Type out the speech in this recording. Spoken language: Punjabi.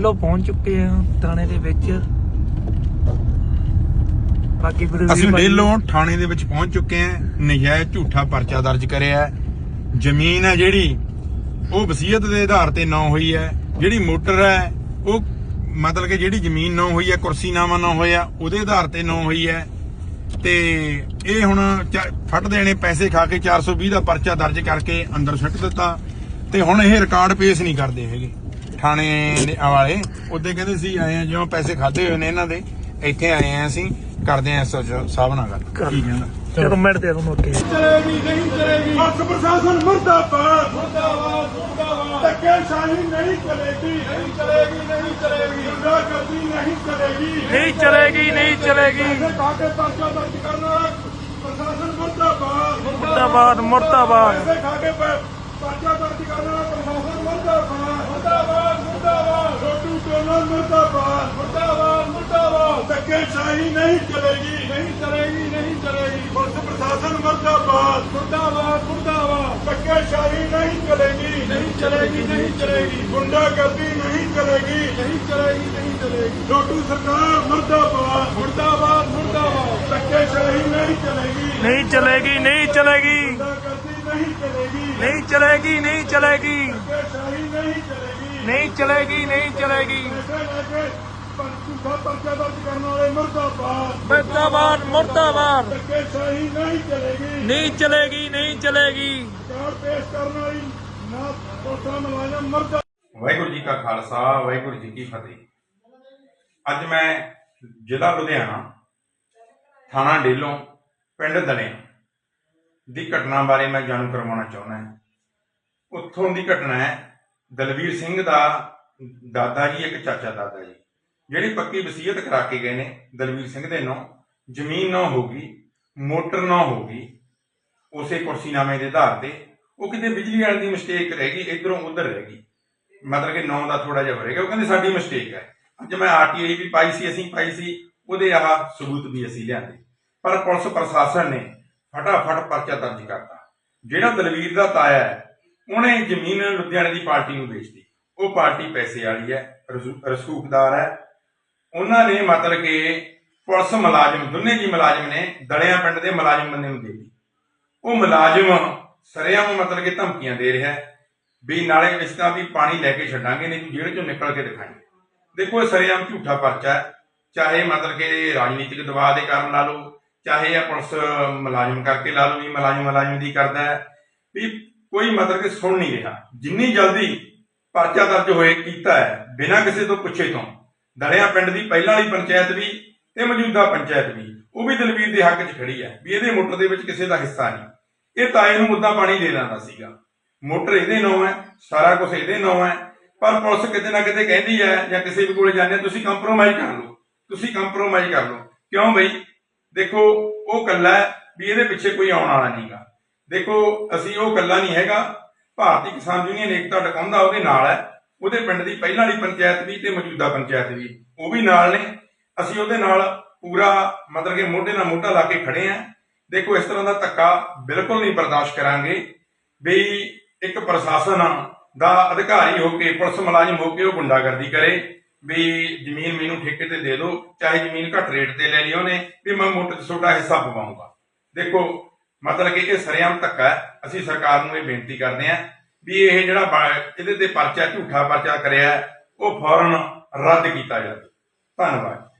ਲੋ ਪਹੁੰਚ ਚੁੱਕੇ ਆ ਥਾਣੇ ਦੇ ਵਿੱਚ। ਬਾਕੀ ਵੀਡੀਓ ਅਸੀਂ ਡੇਲੋਂ ਥਾਣੇ ਦੇ ਵਿੱਚ ਪਹੁੰਚ ਚੁੱਕੇ ਹਾਂ ਨਜਾਇਜ਼ ਝੂਠਾ ਪਰਚਾ ਦਰਜ ਕਰਿਆ ਹੈ। ਜ਼ਮੀਨ ਹੈ ਜਿਹੜੀ ਉਹ ਵਸੀਅਤ ਦੇ ਆਧਾਰ ਤੇ ਨਾ ਹੋਈ ਹੈ। ਜਿਹੜੀ ਮੋਟਰ ਹੈ ਉਹ ਮਤਲਬ ਕਿ ਜਿਹੜੀ ਜ਼ਮੀਨ ਨਾ ਹੋਈ ਹੈ ਕੁਰਸੀਨਾਮਾ ਨਾ ਹੋਇਆ ਉਹਦੇ ਆਧਾਰ ਤੇ ਨਾ ਹੋਈ ਹੈ। ਤੇ ਇਹ ਹੁਣ ਫੱਟ ਦੇਣੇ ਪੈਸੇ ਖਾ ਕੇ 420 ਦਾ ਪਰਚਾ ਦਰਜ ਕਰਕੇ ਅੰਦਰ ਸੁੱਟ ਦਿੱਤਾ। ਤੇ ਹੁਣ ਇਹ ਰਿਕਾਰਡ ਪੇਸ਼ ਨਹੀਂ ਕਰਦੇ ਹੈਗੇ। ਥਾਣੇ ਦੇ ਵਾਲੇ ਉਹਦੇ ਕਹਿੰਦੇ ਸੀ ਆਏ ਆ ਜਿਉਂ ਪੈਸੇ ਖਾਦੇ ਹੋਏ ਨੇ ਇਹਨਾਂ ਦੇ ਇੱਥੇ ਆਏ ਆ ਅਸੀਂ ਕਰਦੇ ਆ ਐਸਓ ਸਾਹਿਬ ਨਾਲ ਗੱਲ। ਕੀ ਕਹਿੰਦਾ ਚਲੋ ਮਿੰਟ ਦੇ ਦੋ ਓਕੇ ਚਲੇਗੀ ਨਹੀਂ ਚਲੇਗੀ ਹੱਕ ਪ੍ਰਸ਼ਾਸਨ ਮੁਰਦਾਬਾਦ। ਮੁਰਦਾਬਾਦ ਮੁਰਦਾਬਾਦ। ਧੱਕੇ ਸ਼ਾਹੀ ਨਹੀਂ ਚਲੇਗੀ ਨਹੀਂ ਚਲੇਗੀ ਨਹੀਂ ਚਲੇਗੀ ਗੁੰਡਾਗਰਦੀ ਨਹੀਂ ਚਲੇਗੀ ਨਹੀਂ ਚਲੇਗੀ ਨਹੀਂ ਚਲੇਗੀ ਪੈਸੇ ਖਾ ਕੇ ਪਰਚਾ ਦਰਜ ਕਰਨ ਵਾਲਾ ਪ੍ਰਸ਼ਾਸਨ ਮੁਰਦਾਬਾਦ। ਮੁਰਦਾਬਾਦ ਮੁਰਦਾਬਾਦ। ਖਾ ਕੇ ਪ- ਪਰਚਾ ਦਰਜ ਕਰਨ ਵਾਲਾ ਪ੍ਰਸ਼ਾਸਨ ਮੁਰਦਾਬਾਦ ਮੁਰਦਾਬਾਦ ਮੁਰਦਾਬਾਦ ਛੋਟੂ ਟੋਲਾ ਮੁਰਦਾਬਾਦ ਮੁਰਦਾਬਾਦ ਮੁਰਦਾਬਾਦ ਧੱਕੇ ਸ਼ਾਹੀ ਨਹੀਂ ਚਲੇਗੀ ਨਹੀਂ ਚਲੇਗੀ ਨਹੀਂ ਚਲੇਗੀ ਪੁਲਿਸ ਪ੍ਰਸ਼ਾਸਨ ਮੁਰਦਾਬਾਦ ਮੁਰਦਾਬਾਦ ਮੁਰਦਾਬਾਦ ਧੱਕੇ ਸ਼ਾਹੀ ਨਹੀਂ ਚਲੇਗੀ ਨਹੀਂ ਚਲੇਗੀ ਨਹੀਂ ਚਲੇਗੀ ਗੁੰਡਾਗਰਦੀ ਨਹੀਂ ਚਲੇਗੀ ਨਹੀਂ ਚਲੇਗੀ ਨਹੀਂ ਚਲੇਗੀ ਛੋਟੂ ਸਰਕਾਰ ਮੁਰਦਾਬਾਦ ਮੁਰਦਾਬਾਦ ਮੁਰਦਾਬਾਦ ਧੱਕੇ ਸ਼ਾਹੀ ਨਹੀਂ ਚਲੇਗੀ ਨਹੀਂ ਚਲੇਗੀ ਨਹੀਂ ਚਲੇਗੀ ਗੁੰਡਾਗਰਦੀ ਨਹੀਂ ਚਲੇਗੀ ਨਹੀਂ ਚਲੇਗੀ ਨਹੀਂ ਚਲੇਗੀ। ਧੱਕੇ ਸ਼ਾਹੀ ਨਹੀਂ ਚਲੇਗੀ ਨਹੀਂ ਚਲੇਗੀ। ਵਾਹਿਗੁਰੂ ਜੀ ਕਾ ਖਾਲਸਾ, ਵਾਹਿਗੁਰੂ ਜੀ ਕੀ ਫਤਿਹ। ਅੱਜ ਮੈਂ ਜ਼ਿਲ੍ਹਾ ਲੁਧਿਆਣਾ, ਥਾਣਾ ਡੇਲੋਂ, ਪਿੰਡ ਦਲੇ ਦੀ ਘਟਨਾ ਬਾਰੇ ਮੈਂ ਜਾਣੂ ਕਰਵਾਉਣਾ ਚਾਹੁੰਦਾ ਹਾਂ। ਉੱਥੋਂ ਦੀ ਘਟਨਾ ਹੈ ਦਲਵੀਰ ਸਿੰਘ ਦਾ ਦਾਦਾ ਜੀ, ਇੱਕ ਚਾਚਾ ਦਾਦਾ ਜੀ, ਜਿਹੜੀ ਪੱਕੀ ਵਸੀਅਤ ਕਰਾ ਕੇ ਗਏ ਨੇ ਦਲਵੀਰ ਸਿੰਘ ਦੇ ਨਾਂ, ਜ਼ਮੀਨ ਨਾ ਹੋਗੀ ਮੋਟਰ ਨਾ ਹੋਗੀ ਉਸੇ ਕੁਰਸੀਨਾਮੇ ਦੇ ਆਧਾਰ ਤੇ, ਉਹ ਕਿਤੇ ਬਿਜਲੀ ਵਾਲੇ ਦੀ ਮਿਸਟੇਕ ਰਹਿ ਗਈ, ਇਧਰੋਂ ਉਧਰ ਰਹਿ ਗਈ, ਮਤਲਬ ਕਿ ਨਾਂ ਦਾ ਥੋੜਾ ਜਿਹਾ ਹੋ ਰਿਹਾ ਉਹ ਕਹਿੰਦੇ ਸਾਡੀ ਮਿਸਟੇਕ ਹੈ। ਅੱਜ ਮੈਂ ਆਰਟੀਆਈ ਵੀ ਪਾਈ ਸੀ, ਅਸੀਂ ਪਾਈ ਸੀ, ਉਹਦੇ ਆਹ ਸਬੂਤ ਵੀ ਅਸੀਂ ਲਿਆਂਦੇ। ਪਰ ਪੁਲਿਸ ਪ੍ਰਸ਼ਾਸਨ ਨੇ ਫਟਾਫਟ ਪਰਚਾ ਦਰਜ ਕਰਤਾ। ਜਿਹੜਾ ਦਲਵੀਰ ਦਾ ਤਾਇਆ ਹੈ ਉਹਨੇ ਜ਼ਮੀਨ ਲੁਧਿਆਣੇ ਦੀ ਪਾਰਟੀ ਨੂੰ ਵੇਚਤੀ। ਉਹ ਪਾਰਟੀ ਪੈਸੇ ਵਾਲੀ ਹੈ ਰਸੂਖਦਾਰ ਹੈ। ਉਹਨਾਂ ਨੇ ਮਤਲਬ ਕਿ ਪੁਲਿਸ ਮੁਲਾਜ਼ਮ, ਦੋਨੇ ਜੀ ਮੁਲਾਜ਼ਮ ਨੇ ਦਲਿਆਂ ਪਿੰਡ ਦੇ ਮੁਲਾਜ਼ਮ ਬੰਦੇ ਨੂੰ ਦੇ ਦਿੱਤੀ। ਉਹ ਮੁਲਾਜ਼ਮ ਸਰੇਆਮ ਮਤਲਬ ਕਿ ਧਮਕੀਆਂ ਦੇ ਰਿਹਾ ਵੀ ਨਾਲੇ ਇਸ ਤਰ੍ਹਾਂ ਵੀ ਪਾਣੀ ਲੈ ਕੇ ਛੱਡਾਂਗੇ, ਨਹੀਂ ਤੂੰ ਜੇਲ੍ਹ ਚੋਂ ਨਿਕਲ ਕੇ ਦਿਖਾਈ ਦੇਖੋ, ਇਹ ਸਰੇਆਮ ਝੂਠਾ ਪਰਚਾ ਹੈ। ਚਾਹੇ ਮਤਲਬ ਕਿ ਰਾਜਨੀਤਿਕ ਦਬਾਅ ਦੇ ਕਾਰਨ ਲਾ ਲਓ, ਚਾਹੇ ਇਹ ਪੁਲਿਸ ਮੁਲਾਜ਼ਮ ਕਰਕੇ ਲਾ ਲਓ, ਵੀ ਮੁਲਾਜ਼ਮ ਮੁਲਾਜ਼ਮ ਦੀ ਕਰਦਾ ਹੈ। ਵੀ ਕੋਈ ਮਤਲਬ ਕਿ ਸੁਣ ਨਹੀਂ ਰਿਹਾ। ਜਿੰਨੀ ਜਲਦੀ ਪਰਚਾ ਦਰਜ ਹੋਏ ਕੀਤਾ ਹੈ, ਬਿਨਾਂ ਕਿਸੇ ਤੋਂ ਪੁੱਛੇ ਤੋਂ ਦਲਿਆ ਪਿੰਡ ਦੀ ਪਹਿਲਾਂ ਵਾਲੀ ਪੰਚਾਇਤ ਵੀ ਤੇ ਮੌਜੂਦਾ ਪੰਚਾਇਤ ਵੀ, ਉਹ ਵੀ ਦਲਵੀਰ ਦੇ ਹੱਕ 'ਚ ਖੜੀ ਹੈ ਵੀ ਇਹਦੇ ਮੋਟਰ ਦੇ ਵਿੱਚ ਕਿਸੇ ਦਾ ਹਿੱਸਾ ਨਹੀਂ। ਇਹ ਤਾਏ ਨੂੰ ਮੁੱਦਾ ਪਾਣੀ ਦੇ ਲੈਂਦਾ ਸੀਗਾ। ਮੋਟਰ ਇਹਦੇ ਨਾਂ ਹੈ, ਸਾਰਾ ਕੁਝ ਇਹਦੇ ਨਾਂ ਹੈ, ਪਰ ਪੁਲਿਸ ਕਿਤੇ ਨਾ ਕਿਤੇ ਕਹਿੰਦੀ ਹੈ ਜਾਂ ਕਿਸੇ ਵੀ ਕੋਲੇ ਜਾਂਦੇ ਤੁਸੀਂ ਕੰਪਰੋਮਾਈਜ਼ ਕਰ ਲਓ, ਤੁਸੀਂ ਕੰਪਰੋਮਾਈਜ਼ ਕਰ ਲਓ। ਕਿਉਂ ਬਈ? ਦੇਖੋ, ਉਹ ਕੱਲਾ ਵੀ ਇਹਦੇ ਪਿੱਛੇ ਕੋਈ ਆਉਣ ਵਾਲਾ ਨਹੀਂਗਾ ਦੇਖੋ, ਅਸੀਂ ਉਹ ਗੱਲਾਂ ਨਹੀਂ ਹੈਗਾ। ਭਾਰਤੀ ਕਿਸਾਨ ਯੂਨੀਅਨ ਏਕਤਾ ਟਿਕਾਉਂਦਾ ਉਹਦੇ ਨਾਲ ਹੈ। ਉਹਦੇ ਪਿੰਡ ਦੀ ਪਹਿਲਾਂ ਵਾਲੀ ਪੰਚਾਇਤ ਵੀ ਤੇ ਮੌਜੂਦਾ ਪੰਚਾਇਤ ਵੀ। ਉਹ ਵੀ ਨਾਲ ਨੇ। ਅਸੀਂ ਉਹਦੇ ਨਾਲ ਪੂਰਾ ਮਤਲਬ ਕਿ ਮੋਢੇ ਨਾਲ ਮੋਢਾ ਲਾ ਕੇ ਖੜੇ ਆਂ ਦੇਖੋ, ਇਸ ਤਰ੍ਹਾਂ ਦਾ ਧੱਕਾ ਬਿਲਕੁਲ ਨਹੀਂ ਬਰਦਾਸ਼ਤ ਕਰਾਂਗੇ। ਵੀ ਇੱਕ ਪ੍ਰਸ਼ਾਸਨ ਦਾ ਅਧਿਕਾਰੀ ਹੋ ਕੇ, ਪੁਲਿਸ ਮੁਲਾਜ਼ਮ ਹੋ ਕੇ ਉਹ ਗੁੰਡਾਗਰਦੀ ਕਰੇ। ਵੀ ਜ਼ਮੀਨ ਮੈਨੂੰ ਠੇਕੇ ਤੇ ਦੇ ਦਿਓ। ਚਾਹੇ ਜ਼ਮੀਨ ਘੱਟ ਰੇਟ ਤੇ ਲੈ ਲਈ ਉਹਨੇ। ਵੀ ਮੈਂ ਮੋਟਰ 'ਚ ਤੁਹਾਡਾ ਹਿੱਸਾ ਪਵਾਉਂਗਾ। ਦੇਖੋ ਮਤਲਬ ਕਿ ਇਹ ਸਰੇਆਮ ਧੱਕਾ ਹੈ। ਅਸੀਂ ਸਰਕਾਰ ਨੂੰ ਇਹ ਬੇਨਤੀ ਕਰਦੇ ਹਾਂ ਵੀ ਇਹ ਜਿਹੜਾ ਬ- ਇਹਦੇ ਤੇ ਪਰਚਾ ਝੂਠਾ ਪਰਚਾ ਕਰਿਆ ਹੈ, ਉਹ ਫੌਰਨ ਰੱਦ ਕੀਤਾ ਜਾਵੇ। ਧੰਨਵਾਦ।